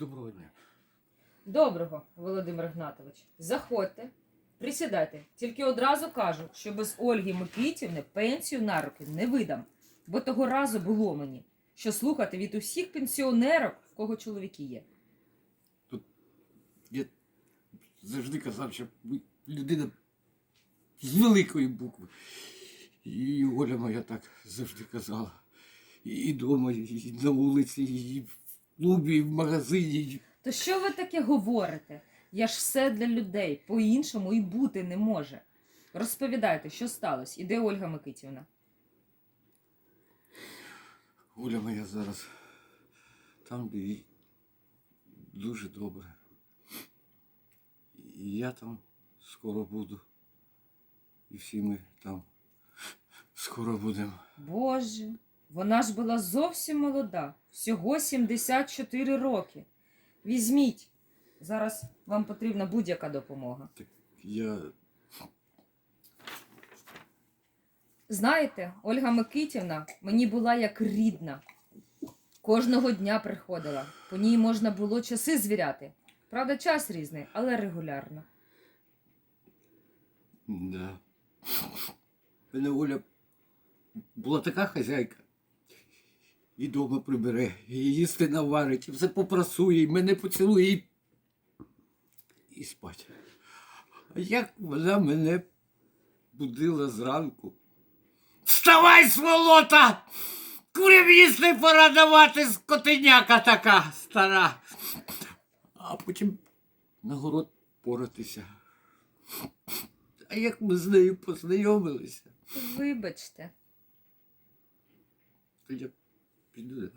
Доброго дня. Доброго, Володимир Гнатович. Заходьте, присідайте. Тільки одразу кажу, що без Ольги Микитівни пенсію на руки не видам. Бо того разу було мені, що слухати від усіх пенсіонерок, в кого чоловіки є. Я завжди казав, що ви людина з великої букви. І Оля моя так завжди казала. І вдома, і на вулиці, і в клубі, в магазині. То що ви таке говорите? Я ж все для людей, по-іншому і бути не може. Розповідайте, що сталося, і де Ольга Микитівна? Оля моя зараз там, де їй дуже добре. І я там скоро буду. І всі ми там скоро будемо. Боже, вона ж була зовсім молода, всього 74 роки. Візьміть. Зараз вам потрібна будь-яка допомога. Так я Знаєте, Ольга Микитівна мені була як рідна. Кожного дня приходила. По ній можна було часи звіряти. Правда, час різний, але регулярно. Да. Мене Оля була така хазяйка. І дома прибере, і їсти наварить, і все попрасує, і мене поцілує, і, і спать. А як вона мене будила зранку? Вставай, сволота! Курям їсти пора давати, скотиняка така стара. А потім на город поратися. А як ми з нею познайомилися, Вибачте. то я піду.